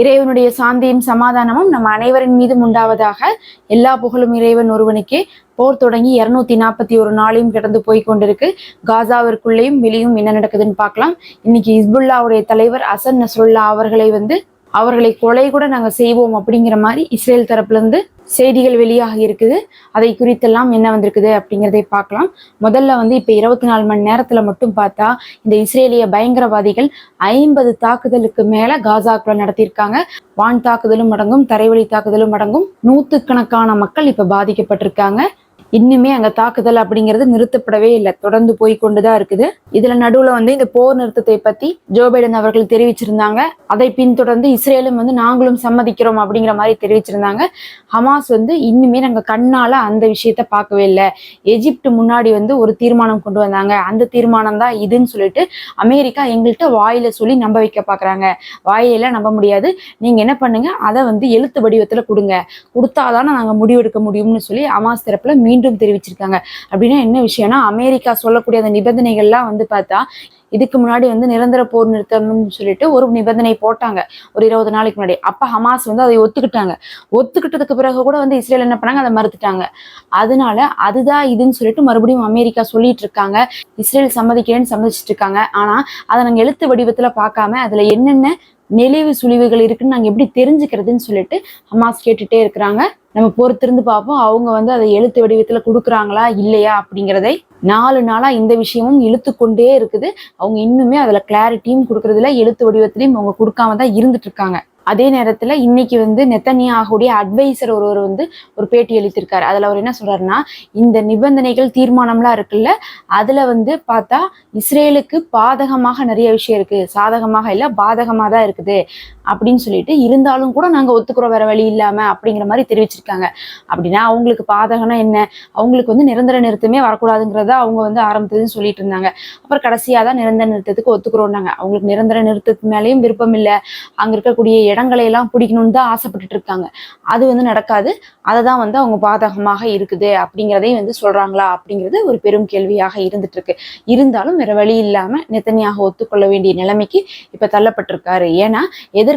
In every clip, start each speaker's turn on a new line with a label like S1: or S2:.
S1: இறைவனுடைய சாந்தியும் சமாதானமும் நம் அனைவரின் மீதும் உண்டாவதாக எல்லா புகழும் இறைவன் ஒருவனுக்கே. போர் தொடங்கி இருநூத்தி நாற்பத்தி ஒரு நாளையும் கடந்து போய் கொண்டிருக்கு. காசாவிற்குள்ளேயும் வெளியும் என்ன நடக்குதுன்னு பார்க்கலாம். இன்னைக்கு இஸ்புல்லாவுடைய தலைவர் அசன் நசுல்லா அவர்களை வந்து அவர்களை கொலை கூட நாங்கள் செய்வோம் அப்படிங்கிற மாதிரி இஸ்ரேல் தரப்புலேருந்து செய்திகள் வெளியாகி இருக்குது. அதை குறித்தெல்லாம் என்ன வந்திருக்குது அப்படிங்கிறதை பார்க்கலாம். முதல்ல வந்து இப்போ இருபத்தி நாலு மணி நேரத்தில் மட்டும் பார்த்தா இந்த இஸ்ரேலிய பயங்கரவாதிகள் ஐம்பது தாக்குதலுக்கு மேலே காசாக்குள்ள நடத்தியிருக்காங்க. வான் தாக்குதலும் அடங்கும் தரைவழி தாக்குதலும் அடங்கும். நூற்றுக்கணக்கான மக்கள் இப்போ பாதிக்கப்பட்டிருக்காங்க. இன்னுமே அங்க தாக்குதல் அப்படிங்கிறது நிறுத்தப்படவே இல்லை. தொடர்ந்து போய் கொண்டுதான் இருக்குது. இதுல நடுவுல வந்து இந்த போர் நிறுத்தத்தை பத்தி ஜோ பைடன் அவர்கள் தெரிவிச்சிருந்தாங்க. அதை பின்தொடர்ந்து இஸ்ரேலும் வந்து நாங்களும் சம்மதிக்கிறோம் அப்படிங்கிற மாதிரி தெரிவிச்சிருந்தாங்க. ஹமாஸ் வந்து இன்னுமே நாங்க கண்ணால அந்த விஷயத்த பார்க்கவே இல்லை. எஜிப்ட் முன்னாடி வந்து ஒரு தீர்மானம் கொண்டு வந்தாங்க. அந்த தீர்மானம் தான் இதுன்னு சொல்லிட்டு அமெரிக்கா எங்கள்கிட்ட வாயில சொல்லி நம்ப வைக்க பாக்குறாங்க. வாயில நம்ப முடியாது. நீங்க என்ன பண்ணுங்க? அதை வந்து எழுத்து வடிவத்துல கொடுங்க. கொடுத்தாதானே நாங்க முடிவெடுக்க முடியும்னு சொல்லி ஹமாஸ் தரப்புல மீண்டும் மீண்டும் தெரிவிச்சிருக்காங்க. அப்படின்னா என்ன விஷயம்னா அமெரிக்கா சொல்லக்கூடிய அந்த நிபந்தனைகள்லாம் வந்து பார்த்தா இதுக்கு முன்னாடி வந்து நிரந்தர போர் நிறுத்தம்னு சொல்லிட்டு ஒரு நிபந்தனை போட்டாங்க. ஒரு இருபது நாளைக்கு முன்னாடி. அப்ப ஹமாஸ் வந்து அதை ஒத்துக்கிட்டாங்க. ஒத்துக்கிட்டதுக்கு பிறகு கூட வந்து இஸ்ரேல் என்ன பண்ணாங்க? அதை மறுத்துட்டாங்க. அதனால அதுதான் இதுன்னு சொல்லிட்டு மறுபடியும் அமெரிக்கா சொல்லிட்டு இருக்காங்க. இஸ்ரேல் சம்மதிக்கிறேன்னு சம்மதிச்சிட்டு இருக்காங்க. ஆனா அதை நாங்க எழுத்து வடிவத்துல பார்க்காம அதுல என்னென்ன நெளிவு சுழிவுகள் இருக்குன்னு நாங்க எப்படி தெரிஞ்சுக்கிறதுன்னு சொல்லிட்டு ஹமாஸ் கேட்டுட்டே இருக்கிறாங்க. நம்ம பொறுத்திருந்து பார்ப்போம். அவங்க வந்து அதை எழுத்து வடிவத்துல கொடுக்குறாங்களா இல்லையா அப்படிங்கிறதை நாலு நாளா இந்த விஷயமும் இழுத்து கொண்டே இருக்குது. அவங்க இன்னுமே அதில் கிளாரிட்டியும் கொடுக்கறதுல எழுத்து வடிவத்திலையும் அவங்க கொடுக்காம தான் இருந்துட்டு இருக்காங்க. அதே நேரத்துல இன்னைக்கு வந்து நெத்தனியாகுடைய அட்வைசர் ஒருவர் வந்து ஒரு பேட்டி அளித்திருக்காரு. அதுல அவர் என்ன சொல்றாருன்னா இந்த நிபந்தனைகள் தீர்மானம்லாம் இருக்குல்ல அதுல வந்து பார்த்தா இஸ்ரேலுக்கு பாதகமாக நிறைய விஷயம் இருக்கு. சாதகமாக இல்ல பாதகமா தான் இருக்குது. அப்படின்னு சொல்லிட்டு இருந்தாலும் கூட நாங்க ஒத்துக்கிறோம் வேற வழி இல்லாம அப்படிங்கிற மாதிரி தெரிவிச்சிருக்காங்க. அப்படின்னா அவங்களுக்கு பாதகம்னா என்ன? அவங்களுக்கு வந்து நிரந்தர நிறுத்தமே வரக்கூடாதுங்கிறத அவங்க வந்து ஆரம்பத்துலேருந்து சொல்லிட்டு இருந்தாங்க. அப்புறம் கடைசியாக தான் நிரந்தர நிறுத்தத்துக்கு ஒத்துக்கிறோம்னாங்க. அவங்களுக்கு நிரந்தர நிறுத்தத்து மேலேயும் விருப்பம் இல்லை. அங்க இருக்கக்கூடிய இடங்களை எல்லாம் பிடிக்கணும்னு தான் ஆசைப்பட்டுட்டு இருக்காங்க. அது வந்து நடக்காது. அதை தான் வந்து அவங்க பாதகமாக இருக்குது அப்படிங்கிறதையும் வந்து சொல்றாங்களா அப்படிங்கிறது ஒரு பெரும் கேள்வியாக இருந்துட்டு இருக்கு. இருந்தாலும் வேற வழி இல்லாம நெத்தனியாக ஒத்துக்கொள்ள வேண்டிய நிலைமைக்கு இப்ப தள்ளப்பட்டிருக்காரு. ஏன்னா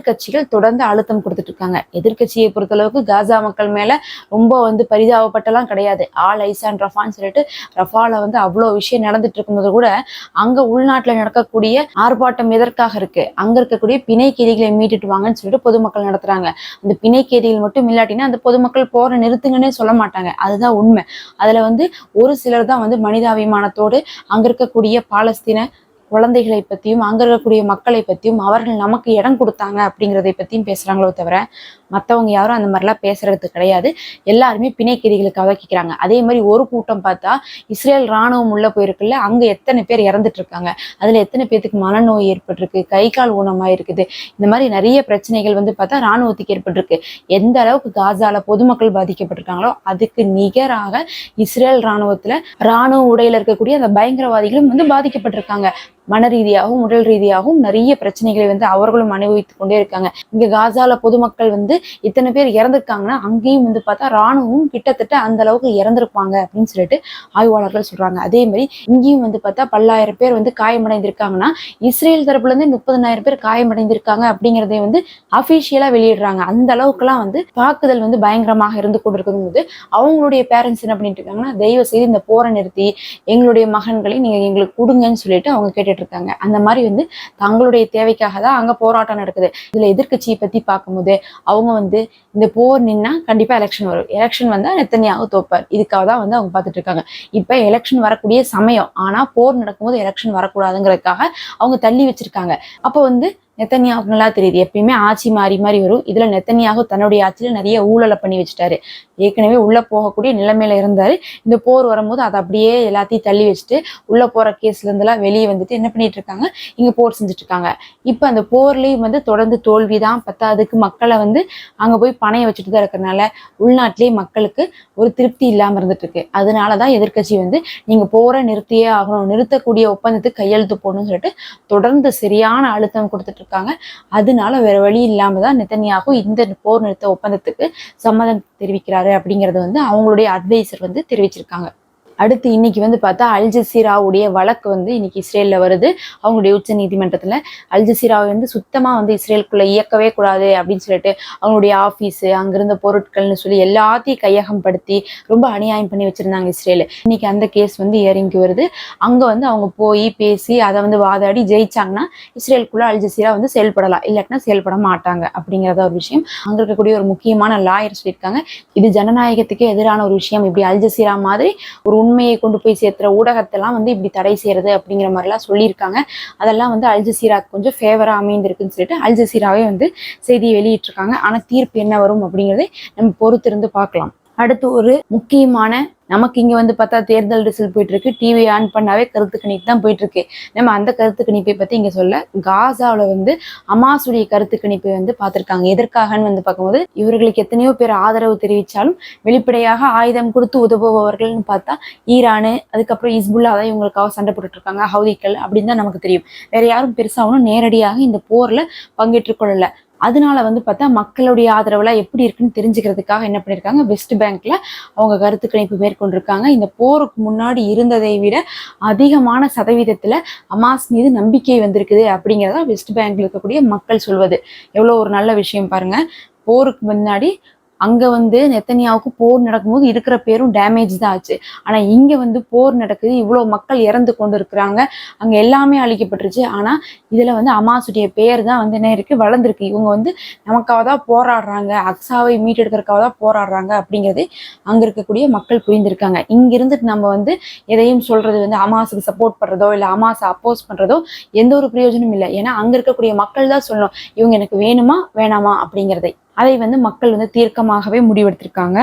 S1: எதிர்கட்சிகள் தொடர்ந்து அழுத்தம் கொடுத்துட்டு இருக்காங்க எதிர்கட்சியை பொறுத்தளவுக்கு காசா மக்கள் மேல ரொம்ப வந்து பரிதாபப்பட்டெல்லாம் கிடையாது. ஆல் ஐசான் ரஃபான்னு சொல்லிட்டு ரஃபால வந்து அவ்வளோ விஷயம் நடந்துட்டு இருக்கும்போது கூட அங்க உள்நாட்டுல நடக்கக்கூடிய ஆர்ப்பாட்டம் எதற்காக இருக்கு? அங்க இருக்கக்கூடிய பிணை கைதிகளை மீட்டுட்டு வாங்கன்னு சொல்லிட்டு பொதுமக்கள் நடத்துறாங்க. அந்த பிணை மட்டும் இல்லாட்டினா அந்த பொதுமக்கள் போற நிறுத்துங்கன்னே சொல்ல மாட்டாங்க. அதுதான் உண்மை. அதுல வந்து ஒரு சிலர் தான் வந்து மனிதாபிமானத்தோடு அங்க இருக்கக்கூடிய பாலஸ்தீன குழந்தைகளை பத்தியும் அங்க இருக்கக்கூடிய மக்களை பத்தியும் அவர்கள் நமக்கு இடம் கொடுத்தாங்க அப்படிங்கிறதை பத்தியும் பேசுகிறாங்களோ தவிர மற்றவங்க யாரும் அந்த மாதிரிலாம் பேசுறது கிடையாது. எல்லாருமே பிணைக்கிரிகளுக்காக கேட்குறாங்க அதே மாதிரி ஒரு கூட்டம் பார்த்தா இஸ்ரேல் ராணுவம் உள்ள போயிருக்குல்ல அங்க எத்தனை பேர் இறந்துட்டு இருக்காங்க. அதுல எத்தனை பேர்த்துக்கு மனநோய் ஏற்பட்டிருக்கு கை கால் ஊனமாயிருக்குது. இந்த மாதிரி நிறைய பிரச்சனைகள் வந்து பார்த்தா ராணுவத்துக்கு ஏற்பட்டிருக்கு. எந்த அளவுக்கு காசால பொதுமக்கள் பாதிக்கப்பட்டிருக்காங்களோ அதுக்கு நிகராக இஸ்ரேல் ராணுவத்துல ராணுவ உடையில இருக்கக்கூடிய அந்த பயங்கரவாதிகளும் வந்து பாதிக்கப்பட்டிருக்காங்க. மன ரீதியாகவும் உடல் ரீதியாகவும் நிறைய பிரச்சனைகளை வந்து அவர்களும் அனுபவித்துக் கொண்டே இருக்காங்க. இங்க காசால பொதுமக்கள் வந்து இத்தனை பேர் இறந்திருக்காங்கன்னா அங்கேயும் வந்து பார்த்தா ராணுவம் கிட்டத்தட்ட அந்த அளவுக்கு இறந்திருப்பாங்க அப்படின்னு சொல்லிட்டு ஆய்வாளர்கள் சொல்றாங்க. அதே மாதிரி இங்கேயும் வந்து பார்த்தா பல்லாயிரம் பேர் வந்து காயமடைந்திருக்காங்கன்னா இஸ்ரேல் தரப்புல இருந்து முப்பதனாயிரம் பேர் காயமடைந்திருக்காங்க அப்படிங்கிறதே வந்து அபிஷியலா வெளியிடுறாங்க. அந்த அளவுக்குலாம் வந்து தாக்குதல் வந்து பயங்கரமாக இருந்து கொண்டிருக்கும் போது அவங்களுடைய பேரண்ட்ஸ் என்ன பண்ணிட்டு இருக்காங்கன்னா தயவு செய்து இந்த போரை நிறுத்தி எங்களுடைய மகன்களை நீங்க எங்களுக்கு கொடுங்கன்னு சொல்லிட்டு அவங்க கேட்டு கேட்டுட்டு இருக்காங்க அந்த மாதிரி வந்து தங்களுடைய தேவைக்காக தான் அங்க போராட்டம் நடக்குது. இதுல எதிர்க்கட்சியை பத்தி பார்க்கும்போது அவங்க வந்து இந்த போர் நின்னா கண்டிப்பா எலெக்ஷன் வரும். எலெக்ஷன் வந்தா நெத்தனியாக தோப்பார். இதுக்காக தான் வந்து அவங்க பார்த்துட்டு இருக்காங்க இப்ப எலெக்ஷன் வரக்கூடிய சமயம். ஆனா போர் நடக்கும்போது எலெக்ஷன் வரக்கூடாதுங்கிறதுக்காக அவங்க தள்ளி வச்சிருக்காங்க. அப்போ வந்து நெத்தனியாக நல்லா தெரியுது. எப்பயுமே ஆட்சி மாறி மாறி வரும். இதுல நெத்தனியாக தன்னுடைய ஆட்சியில நிறைய ஊழலை பண்ணி வச்சுட்டாரு. ஏற்கனவே உள்ள போகக்கூடிய நிலைமையில இருந்தாரு. இந்த போர் வரும்போது அதை அப்படியே எல்லாத்தையும் தள்ளி வச்சுட்டு உள்ள போற கேஸ்ல இருந்தெல்லாம் வெளியே வந்துட்டு என்ன பண்ணிட்டு இருக்காங்க? இங்க போர் செஞ்சுட்டு இருக்காங்க இப்ப அந்த போர்லயும் வந்து தொடர்ந்து தோல்விதான் பத்தாவதுக்கு மக்களை வந்து அங்க போய் பணையை வச்சுட்டு தான் இருக்கிறனால உள்நாட்டிலேயே மக்களுக்கு ஒரு திருப்தி இல்லாம இருந்துட்டு இருக்கு அதனாலதான் எதிர்க்கட்சி வந்து நீங்க போரை நிறுத்தியே ஆகணும். நிறுத்தக்கூடிய ஒப்பந்தத்துக்கு கையெழுத்து போடணும்னு சொல்லிட்டு தொடர்ந்து சரியான அழுத்தம் கொடுத்துட்டு இருக்காங்க. அதனால வேற வழி இல்லாம தான் நெத்தனியாகும் இந்த போர் நிறுத்த ஒப்பந்தத்துக்கு சம்மதம் தெரிவிக்கிறாரு அப்படிங்கறது வந்து அவங்களுடைய அட்வைசர் வந்து தெரிவிச்சிருக்காங்க. அடுத்து இன்னைக்கு வந்து பார்த்தா அல் ஜசீராவுடைய வழக்கு வந்து இன்னைக்கு இஸ்ரேல்ல வருது. அவங்களுடைய உச்ச நீதிமன்றத்துல அல் ஜசீராவை வந்து சுத்தமா வந்து இஸ்ரேலுக்குள்ள இயக்கவே கூடாது அப்படின்னு சொல்லிட்டு அவங்களுடைய ஆபீஸ் அங்கிருந்த பொருட்கள்னு சொல்லி எல்லாத்தையும் கையகப்படுத்தி ரொம்ப அநியாயம் பண்ணி வச்சிருந்தாங்க இஸ்ரேல். இன்னைக்கு அந்த கேஸ் வந்து இறங்கி வருது. அங்க வந்து அவங்க போய் பேசி அதை வந்து வாதாடி ஜெயிச்சாங்கன்னா இஸ்ரேலுக்குள்ள அல்ஜசீரா வந்து செயல்படலாம். இல்லாட்டினா செயல்பட மாட்டாங்க அப்படிங்கிறத ஒரு விஷயம். அங்க இருக்கக்கூடிய ஒரு முக்கியமான லாயர் சொல்லியிருக்காங்க. இது ஜனநாயகத்துக்கு எதிரான ஒரு விஷயம். இப்படி அல்ஜசீரா மாதிரி ஒரு உண்மையை கொண்டு போய் சேர்த்துற ஊடகத்தெல்லாம் வந்து இப்படி தடை செய்யறது அப்படிங்கிற மாதிரிலாம் சொல்லியிருக்காங்க. அதெல்லாம் வந்து அல் கொஞ்சம் ஃபேவரா அமைந்திருக்குன்னு சொல்லிட்டு அல் ஜசீராவே வந்து செய்தியை வெளியிட்டிருக்காங்க. ஆனா தீர்ப்பு என்ன வரும் அப்படிங்கிறதே நம்ம பொறுத்திருந்து பார்க்கலாம். அடுத்து ஒரு முக்கியமான நமக்கு இங்க வந்து பார்த்தா தேர்தல் ரிசல்ட் போயிட்டு இருக்கு டிவி ஆன் பண்ணாவே கருத்து கணிப்பு தான் போயிட்டு இருக்கு நம்ம அந்த கருத்து கணிப்பை பத்தி இங்க சொல்ல காசாவில் வந்து அமாசுடைய கருத்து கணிப்பை வந்து பார்த்திருக்காங்க. எதற்காகன்னு வந்து பார்க்கும்போது இவர்களுக்கு எத்தனையோ பேர் ஆதரவு தெரிவித்தாலும் வெளிப்படையாக ஆயுதம் கொடுத்து உதவுபவர்கள்னு பார்த்தா ஈரானு அதுக்கப்புறம் இஸ்புல்லா தான் இவங்களுக்காக சண்டை போட்டுட்டு இருக்காங்க ஹவுதிக்கள் அப்படின்னு தான் நமக்கு தெரியும். வேற யாரும் பெருசாகவும் நேரடியாக இந்த போர்ல பங்கேற்றுக் கொள்ளல. அதனால வந்து பார்த்தா மக்களுடைய ஆதரவுலாம் எப்படி இருக்குன்னு தெரிஞ்சுக்கிறதுக்காக என்ன பண்ணியிருக்காங்க வெஸ்ட் பேங்க்ல அவங்க கருத்து கணிப்பு மேற்கொண்டிருக்காங்க. இந்த போருக்கு முன்னாடி இருந்ததை விட அதிகமான சதவீதத்துல அமாஸ் மீது நம்பிக்கை வந்திருக்குது அப்படிங்கிறதா வெஸ்ட் பேங்க்ல இருக்கக்கூடிய மக்கள் சொல்வது. எவ்வளோ ஒரு நல்ல விஷயம் பாருங்க. போருக்கு முன்னாடி அங்க வந்து நெத்தனியாவுக்கு போர் நடக்கும்போது இருக்கிற பேரும் டேமேஜ் தான் ஆச்சு. ஆனா இங்க வந்து போர் நடக்குது. இவ்வளவு மக்கள் இறந்து கொண்டு இருக்கிறாங்க அங்க எல்லாமே அழிக்கப்பட்டுருச்சு. ஆனா இதுல வந்து அமாசுடைய பேர் தான் வந்து என்ன இருக்கு? வளர்ந்துருக்கு. இவங்க வந்து நமக்காக தான் போராடுறாங்க. அக்ஸாவை மீட்டெடுக்கிறதுக்காக தான் போராடுறாங்க அப்படிங்கிறது அங்க இருக்கக்கூடிய மக்கள் புரிந்திருக்காங்க. இங்க இருந்துட்டு நம்ம வந்து எதையும் சொல்றது வந்து அமாசுக்கு சப்போர்ட் பண்றதோ இல்ல அமாசை அப்போஸ் பண்றதோ எந்த ஒரு பிரயோஜனமும் இல்லை. ஏன்னா அங்க இருக்கக்கூடிய மக்கள் தான் சொல்லணும் இவங்க எனக்கு வேணுமா வேணாமா? அப்படிங்கிறதை. அதை வந்து மக்கள் வந்து தீர்க்கமாகவே முடிவெடுத்திருக்காங்க.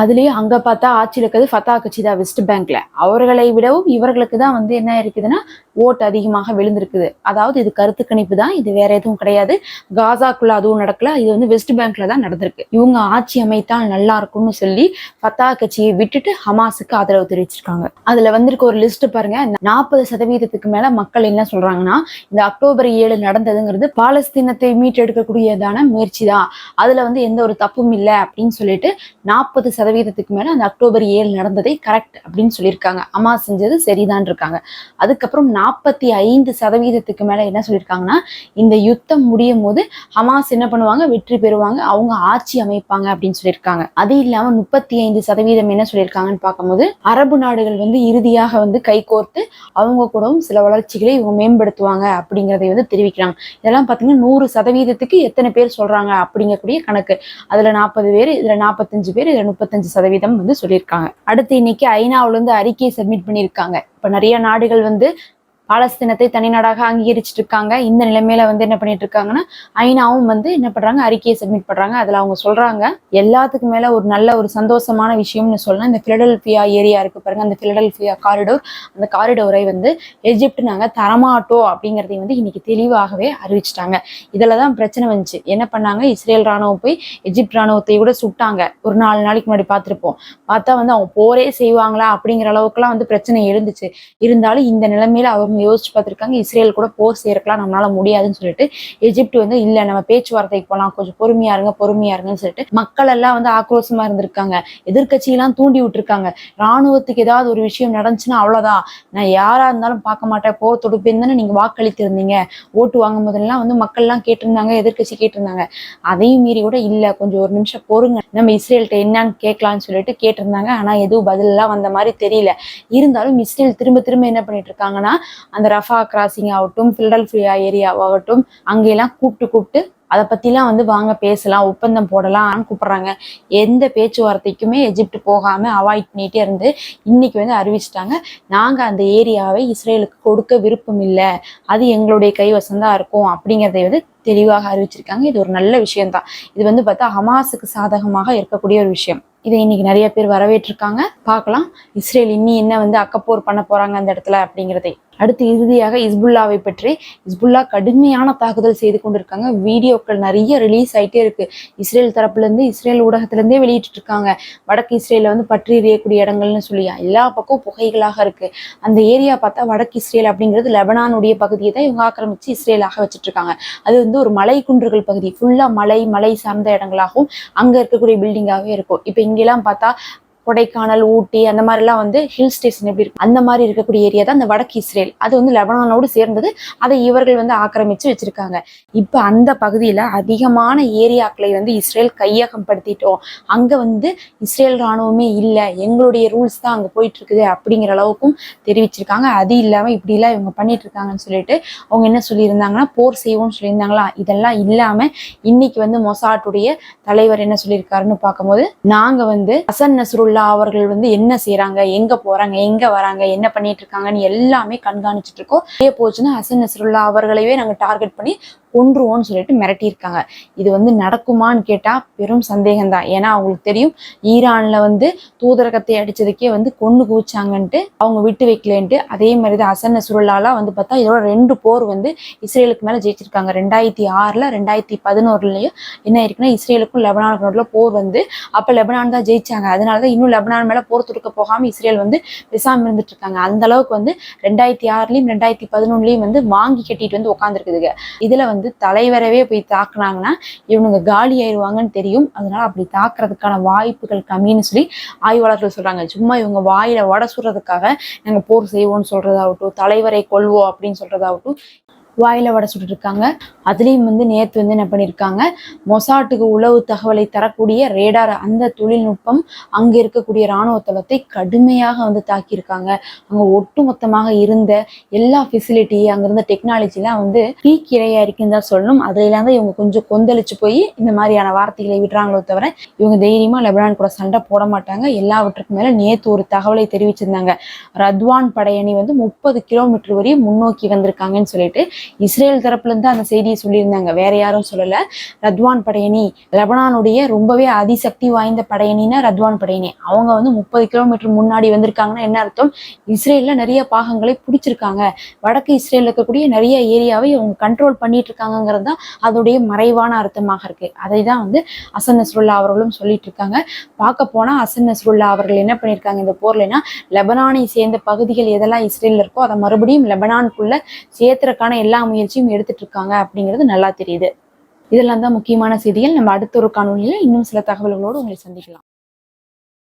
S1: அதுலயும் அங்க பார்த்தா ஆட்சியில் இருக்கிறது ஃபத்தா கட்சி தான் வெஸ்ட் பேங்க்ல. அவர்களை விடவும் இவர்களுக்கு தான் வந்து என்ன இருக்குதுன்னா ஓட்டு அதிகமாக விழுந்திருக்குது. அதாவது இது கருத்து கணிப்பு தான் இது வேற எதுவும் கிடையாது. காசாக்குள்ள அதுவும் நடக்கல இது வந்து வெஸ்ட் பேங்க்ல தான் நடந்திருக்கு. இவங்க ஆட்சி அமைத்தால் நல்லா இருக்கும்னு சொல்லி ஃபத்தா கட்சியை விட்டுட்டு ஹமாஸுக்கு ஆதரவு தெரிவிச்சிருக்காங்க. அதுல வந்திருக்க ஒரு லிஸ்ட் பாருங்க நாற்பது சதவீதத்துக்கு மேல மக்கள் என்ன சொல்றாங்கன்னா இந்த அக்டோபர் ஏழு நடந்ததுங்கிறது பாலஸ்தீனத்தை மீட்டெடுக்கக்கூடியதான முயற்சி தான். அதுல வந்து எந்த ஒரு தப்பும் இல்லை அப்படின்னு சொல்லிட்டு நாற்பது சதவீதத்துக்கு மேலே அந்த அக்டோபர் ஏழு நடந்ததை கரெக்ட் அப்படின்னு சொல்லியிருக்காங்க. அம்மா செஞ்சது சரிதான் இருக்காங்க. அதுக்கப்புறம் நாற்பத்தி ஐந்து சதவீதத்துக்கு மேல என்ன சொல்லியிருக்காங்கன்னா இந்த யுத்தம் முடியும் போது ஹமாஸ் என்ன பண்ணுவாங்க? வெற்றி பெறுவாங்க. அவங்க ஆட்சி அமைப்பாங்க அப்படின்னு சொல்லியிருக்காங்க. அது இல்லாம முப்பத்தி ஐந்து சதவீதம் என்ன சொல்லியிருக்காங்கன்னு பார்க்கும்போது அரபு நாடுகள் வந்து இறுதியாக வந்து கைகோர்த்து அவங்க கூடவும் சில வளர்ச்சிகளை இவங்க மேம்படுத்துவாங்க அப்படிங்கிறதை வந்து தெரிவிக்கிறாங்க. இதெல்லாம் பார்த்தீங்கன்னா நூறு சதவீதத்துக்கு எத்தனை பேர் சொல்றாங்க அப்படிங்கக்கூடிய கணக்கு. அதுல நாற்பது பேர் இதுல நாற்பத்தஞ்சு பேர் இதில் முப்பத்தஞ்சு சதவீதம் வந்து சொல்லியிருக்காங்க. அடுத்து இன்னைக்கு ஐநாவுல இருந்து அறிக்கையை சப்மிட் பண்ணியிருக்காங்க. இப்ப நிறைய நாடுகள் வந்து பாலஸ்தீனத்தை தனிநாடாக அங்கீகரிச்சிட்டு இருக்காங்க இந்த நிலைமையில வந்து என்ன பண்ணிட்டு இருக்காங்கன்னா ஐநாவும் வந்து என்ன பண்றாங்க அறிக்கையை சப்மிட் பண்றாங்க. அதுல அவங்க சொல்றாங்க எல்லாத்துக்கும் மேல ஒரு நல்ல ஒரு சந்தோஷமான விஷயம்னு சொல்லலாம் இந்த பிலடல்பியா ஏரியா இருக்கு பாருங்க அந்த பிலடல்பியா காரிடோர் அந்த காரிடோரை வந்து எஜிப்ட் நாங்க தரமாட்டோம் அப்படிங்கறதை வந்து இன்னைக்கு தெளிவாகவே அறிவிச்சிட்டாங்க. இதுலதான் பிரச்சனை வந்துச்சு. என்ன பண்ணாங்க இஸ்ரேல் ராணுவம் போய் எஜிப்ட் ராணுவத்தை கூட சுட்டாங்க. ஒரு நாலு நாளைக்கு முன்னாடி பார்த்துருப்போம். பார்த்தா வந்து அவங்க போரே செய்வாங்களா அப்படிங்கிற அளவுக்குலாம் வந்து பிரச்சனை எழுந்துச்சு. இருந்தாலும் இந்த நிலைமையில அவங்க யோசிச்சு பார்த்துருக்காங்க இஸ்ரேல் கூட போர் சேர்க்கலாம் நம்மளால முடியாதுன்னு சொல்லிட்டு எஜிப்ட் வந்து இல்ல நம்ம பேச்சுவார்த்தைக்கு போலாம் கொஞ்சம் பொறுமையா இருங்க பொறுமையா இருங்கன்னு சொல்லிட்டு மக்கள் எல்லாம் வந்து ஆக்ரோஷமா இருந்திருக்காங்க. எதிர்க்கட்சியெல்லாம் தூண்டி விட்டுருக்காங்க. ராணுவத்துக்கு ஏதாவது ஒரு விஷயம் நடந்துச்சுன்னா அவ்வளவுதான். நான் யாரா இருந்தாலும் பார்க்க மாட்டேன். போர் தொடுப்பேன் தானே நீங்க வாக்களித்திருந்தீங்க ஓட்டு வாங்கும் போதெல்லாம் வந்து மக்கள்லாம் கேட்டிருந்தாங்க எதிர்க்கட்சி கேட்டிருந்தாங்க. அதையும் மீறி கூட இல்ல கொஞ்சம் ஒரு நிமிஷம் பொறுங்க. நம்ம இஸ்ரேல்கிட்ட என்னன்னு கேட்கலாம்னு சொல்லிட்டு கேட்டிருந்தாங்க. ஆனா எதுவும் பதில் எல்லாம் வந்த மாதிரி தெரியல. இருந்தாலும் இஸ்ரேல் திரும்ப திரும்ப என்ன பண்ணிட்டு இருக்காங்கன்னா அந்த ரஃபா கிராசிங் ஆகட்டும் பில்டல்ஃபியா ஏரியாவாகட்டும் அங்கெல்லாம் கூப்பிட்டு கூப்பிட்டு அதை பற்றிலாம் வந்து வாங்க பேசலாம் ஒப்பந்தம் போடலாம் கூப்பிட்றாங்க. எந்த பேச்சுவார்த்தைக்குமே எஜிப்ட் போகாமல் அவாய்ட் பண்ணிகிட்டே இருந்து இன்னைக்கு வந்து அறிவிச்சிட்டாங்க. நாங்கள் அந்த ஏரியாவை இஸ்ரேலுக்கு கொடுக்க விருப்பம் இல்லை. அது எங்களுடைய கைவசம்தான் இருக்கும் அப்படிங்கிறதை வந்து தெளிவாக அறிவிச்சிருக்காங்க. இது ஒரு நல்ல விஷயம்தான். இது வந்து பார்த்தா ஹமாஸுக்கு சாதகமாக இருக்கக்கூடிய ஒரு விஷயம். இதை இன்னைக்கு நிறைய பேர் வரவேற்றிருக்காங்க. பார்க்கலாம். இஸ்ரேல் இன்னி என்ன வந்து அக்கப்போர் பண்ண போறாங்க அந்த இடத்துல அப்படிங்கிறதை. அடுத்து இறுதியாக இஸ்புல்லாவை பற்றி. இஸ்புல்லா கடுமையான தாக்குதல் செய்து கொண்டிருக்காங்க. வீடியோக்கள் நிறைய ரிலீஸ் ஆகிட்டே இருக்கு. இஸ்ரேல் தரப்புலேருந்து இஸ்ரேல் ஊடகத்திலேருந்தே வெளியிட்டு இருக்காங்க வடக்கு இஸ்ரேலில் வந்து பற்றி எறியக்கூடிய இடங்கள்னு சொல்லி எல்லா பக்கம் புகைகளாக இருக்கு. அந்த ஏரியா பார்த்தா வடக்கு இஸ்ரேல் அப்படிங்கிறது லெபனானுடைய பகுதியை தான் இவங்க ஆக்கிரமிச்சு இஸ்ரேலாக வச்சுட்டு இருக்காங்க அது வந்து ஒரு மலை குன்றுகள் பகுதி ஃபுல்லாக மலை மலை சார்ந்த இடங்களாகவும் அங்கே இருக்கக்கூடிய பில்டிங்காகவே இருக்கும். இப்போ இங்கெல்லாம் பார்த்தா கொடைக்கானல் ஊட்டி அந்த மாதிரிலாம் வந்து ஹில் ஸ்டேஷன் எப்படி இருக்கு? அந்த மாதிரி இருக்கக்கூடிய ஏரியா தான் அந்த வடக்கு இஸ்ரேல். அது வந்து லெபனானோடு சேர்ந்தது. அதை இவர்கள் வந்து ஆக்கிரமிச்சு வச்சிருக்காங்க. இப்போ அந்த பகுதியில் அதிகமான ஏரியாக்களை வந்து இஸ்ரேல் கையகம் படுத்திட்டோம் அங்கே வந்து இஸ்ரேல் ராணுவமே இல்லை. எங்களுடைய ரூல்ஸ் தான் அங்கே போயிட்டு இருக்குது அப்படிங்கிற அளவுக்கும் தெரிவிச்சிருக்காங்க. அது இல்லாமல் இப்படிலாம் இவங்க பண்ணிட்டு இருக்காங்கன்னு சொல்லிட்டு அவங்க என்ன சொல்லியிருந்தாங்கன்னா போர் செய்வோம்னு சொல்லியிருந்தாங்களா? இதெல்லாம் இல்லாமல் இன்னைக்கு வந்து மொசாட்டுடைய தலைவர் என்ன சொல்லியிருக்காருன்னு பார்க்கும்போது நாங்கள் வந்து ஹசன் நஸ்ருல்லா அவர்கள் வந்து என்ன செய்யறாங்க எங்க போறாங்க எங்க வராங்க என்ன பண்ணிட்டு இருக்காங்கன்னு எல்லாமே கண்காணிச்சிட்டு இருக்கோம். போச்சுன்னா ஹசன் நஸ்ருல்லா அவர்களையே நாங்க டார்கெட் பண்ணி கொன்றுவோன்னு சொல்லிட்டு மிரட்டியிருக்காங்க. இது வந்து நடக்குமான்னு கேட்டால் பெரும் சந்தேகம் தான் ஏன்னா அவங்களுக்கு தெரியும் ஈரானில் வந்து தூதரகத்தை அடிச்சதுக்கே வந்து கொண்டு குவிச்சாங்கன்ட்டு அவங்க விட்டு வைக்கலன்ட்டு அதே மாதிரி தான் அசன்ன சுருளாலாம் வந்து பார்த்தா இதோட ரெண்டு போர் வந்து இஸ்ரேலுக்கு மேலே ஜெயிச்சிருக்காங்க. ரெண்டாயிரத்தி ஆறில் ரெண்டாயிரத்தி பதினோருலையும் என்ன இருக்குன்னா இஸ்ரேலுக்கும் லெபனானுக்கும் நடுவில் போர் வந்து அப்போ லெபனான் தான் ஜெயிச்சாங்க. அதனால தான் இன்னும் லெபனான் மேலே போர் தொடுக்க போகாமல் இஸ்ரேல் வந்து பேசாம இருந்துட்டு இருக்காங்க அந்த அளவுக்கு வந்து ரெண்டாயிரத்தி ஆறுலையும் ரெண்டாயிரத்தி பதினொன்றுலையும் வந்து வாங்கி கட்டிட்டு வந்து உட்காந்துருக்குதுங்க இதில் வந்து தலைவரவே போய் தாக்குனாங்கன்னா இவனுங்க காலி ஆயிடுவாங்கன்னு தெரியும். அதனால அப்படி தாக்குறதுக்கான வாய்ப்புகள் கம்மின்னு சொல்லி ஆய்வாளர்கள் சொல்றாங்க. சும்மா இவங்க வாயில வட சுடுறதுக்காக நாங்க போர் செய்வோம்னு சொல்றதாகட்டும் தலைவரை கொள்வோம் அப்படின்னு சொல்றதாகட்டும் வாயில வடை சுட்டுருக்காங்க அதுலேயும் வந்து நேற்று வந்து என்ன பண்ணியிருக்காங்க மொசாட்டுக்கு உளவு தகவலை தரக்கூடிய ரேடார் அந்த தொழில்நுட்பம் அங்கே இருக்கக்கூடிய இராணுவ தளத்தை கடுமையாக வந்து தாக்கியிருக்காங்க. அங்கே ஒட்டுமொத்தமாக இருந்த எல்லா ஃபெசிலிட்டி அங்கே இருந்த டெக்னாலஜிலாம் வந்து பீக் இரையா இருக்குன்னு தான் சொல்லணும். அதுலாம் தான் இவங்க கொஞ்சம் கொந்தளிச்சு போய் இந்த மாதிரியான வார்த்தைகளை விடுறாங்களோ தவிர இவங்க தைரியமா லெபனான் கூட சண்டை போட மாட்டாங்க. எல்லாவற்றுக்கும் மேல நேற்று ஒரு தகவலை தெரிவிச்சிருந்தாங்க. ரத்வான் படையணி வந்து முப்பது கிலோமீட்டர் வரையும் முன்னோக்கி வந்திருக்காங்கன்னு சொல்லிட்டு இஸ்ரேல் தரப்புல இருந்து அந்த செய்தியை சொல்லியிருந்தாங்க. வேற யாரும் சொல்லல. ரத்வான் படையணி லெபனானுடைய ரொம்பவே அதிசக்தி வாய்ந்த படையணின்னா ரத்வான் படையணி. அவங்க வந்து முப்பது கிலோமீட்டர் முன்னாடி வந்திருக்காங்கன்னா என்ன அர்த்தம்? இஸ்ரேல்ல நிறைய பாகங்களை பிடிச்சிருக்காங்க. வடக்கு இஸ்ரேலில் இருக்கக்கூடிய நிறைய ஏரியாவை அவங்க கண்ட்ரோல் பண்ணிட்டு இருக்காங்கிறது தான் அதோடைய மறைவான அர்த்தமாக இருக்கு. அதை தான் வந்து அசன் நஸ்ருல்லா அவர்களும் சொல்லிட்டு இருக்காங்க பார்க்க போனால் அசன் நஸ்ருல்லா அவர்கள் என்ன பண்ணியிருக்காங்க? இந்த போர்லனா லெபனானை சேர்ந்த பகுதிகள் எதெல்லாம் இஸ்ரேலில் இருக்கோ அதை மறுபடியும் லெபனானுக்குள்ள எல்லா எல்லா முயற்சியும் எடுத்துட்டு இருக்காங்க அப்படிங்கிறது நல்லா தெரியுது. இதெல்லாம் தான் முக்கியமான செய்திகள். நம்ம அடுத்த ஒரு காணொலியில் இன்னும் சில தகவல்களோடு உங்களை சந்திக்கலாம்.